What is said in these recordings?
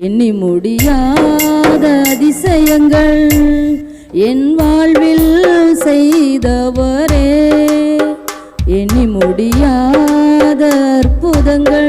எண்ணி முடியாத அதிசயங்கள் என் வாழ்வில் செய்தவரே. எண்ணி முடியாத அற்புதங்கள்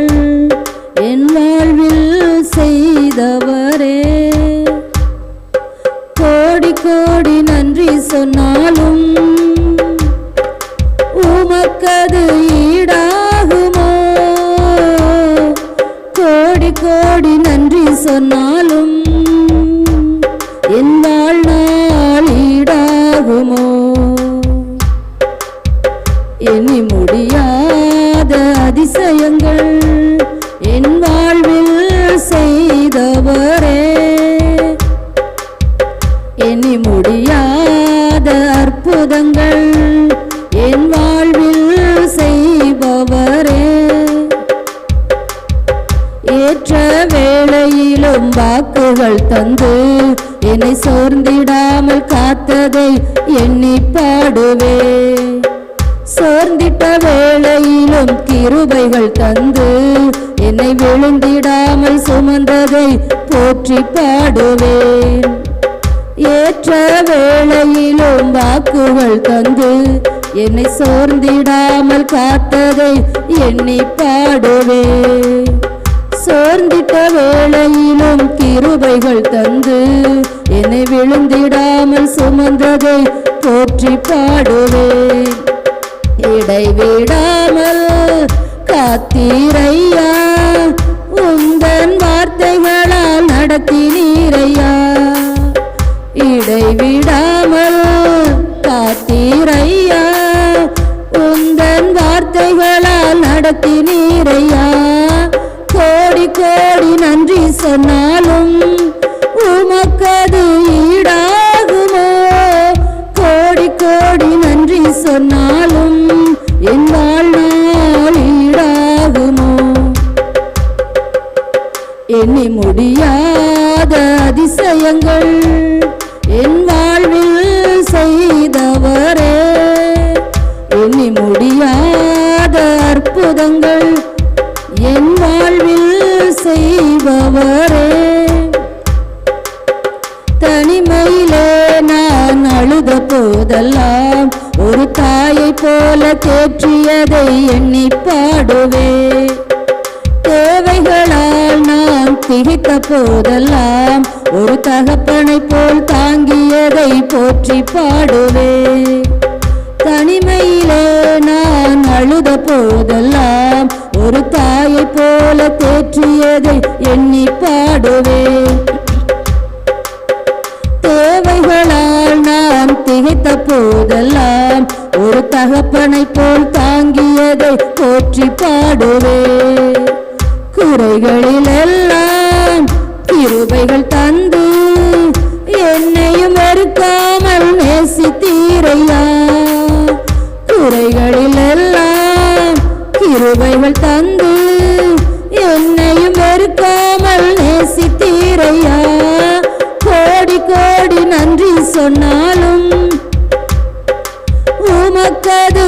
செய்தவரே எண்ணி முடியாத அற்புதங்கள் என் வாழ்வில் செய்பவரே. ஏற்ற வேளையிலும் வாக்குகள் தந்து என்னை சோர்ந்திடாமல் காத்ததை எண்ணி பாடுவே. சோர்ந்திட்ட வேளையிலும் கிருபைகள் தந்து என்னை விழுந்திட விழுந்திடாமல் சுமந்ததை போற்றி பாடுவேன். ஏற்ற வேளையிலும் வாக்குகள் தந்து என்னை சோர்ந்திடாமல் காத்ததை எண்ணி பாடுவேன். சோர்ந்திட்ட வேளையிலும் கிருபைகள் தந்து என்னை விழுந்திடாமல் சுமந்ததை போற்றி பாடுவேன். இடைவிடாமல் காத்தீர வார்த்தைகளால் நடத்தினீரையா இடைவிடாமல் காத்தீரையா உந்தன் வார்த்தைகளால் நடத்தி நீரையா கோடி கோடி நன்றி சொன்னாலும் உமக்கது ஈடாகுமோ? கோடி கோடி நன்றி சொன்னாலும் என் வாழ்நாள் ஈடாகுமோ? எண்ணி செய்யாத அதிசயங்கள் என் வாழ்வில் செய்தவரே. எண்ணி முடியாத அற்புதங்கள் என் வாழ்வில் செய்பவரே. தனிமையிலே நான் அழுத போதெல்லாம் ஒரு தாயை போல தேற்றியதை எண்ணி பாடுவேன். தேவைகளால் நான் திகித்த போதெல்லாம் ஒரு தகப்பனை போல் தாங்கியதை போற்றி பாடுவே தனிமையிலே நான் அழுத போதெல்லாம் ஒரு தாயை போல தேற்றியதை எண்ணி பாடுவேன். தேவைகளால் நான் திகைத்த போதெல்லாம் ஒரு தகப்பனை போல் தாங்கியதை போற்றி பாடுவே குறைகளில் எல்லாம் கிருபைகள் தந்து என்னையும் வெறுக்காமல் நேசித்தீரையா? குறைகளில் எல்லாம் கிருபைகள் தந்து என்னையும் வெறுக்காமல் நேசித்தீரையா? கோடி கோடி நன்றி சொன்னாலும் உமக்கது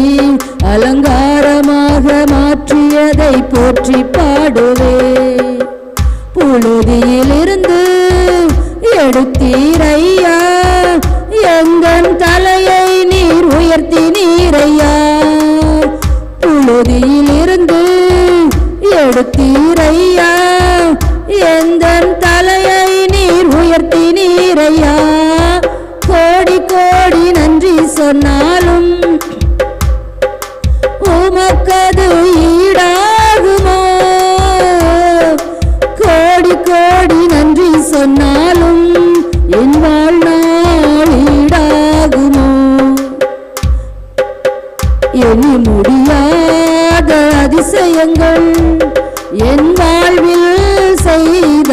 போற்றி பாடுவே. புழுதியிலிருந்து எடுத்தீரையா? எங்கள் தலையை நீர் உயர்த்தி நீரையா? புழுதியிலிருந்து எடுத்தீரையா? எங்க எண்ணி முடியாத அதிசயங்கள் என் வாழ்வில் செய்த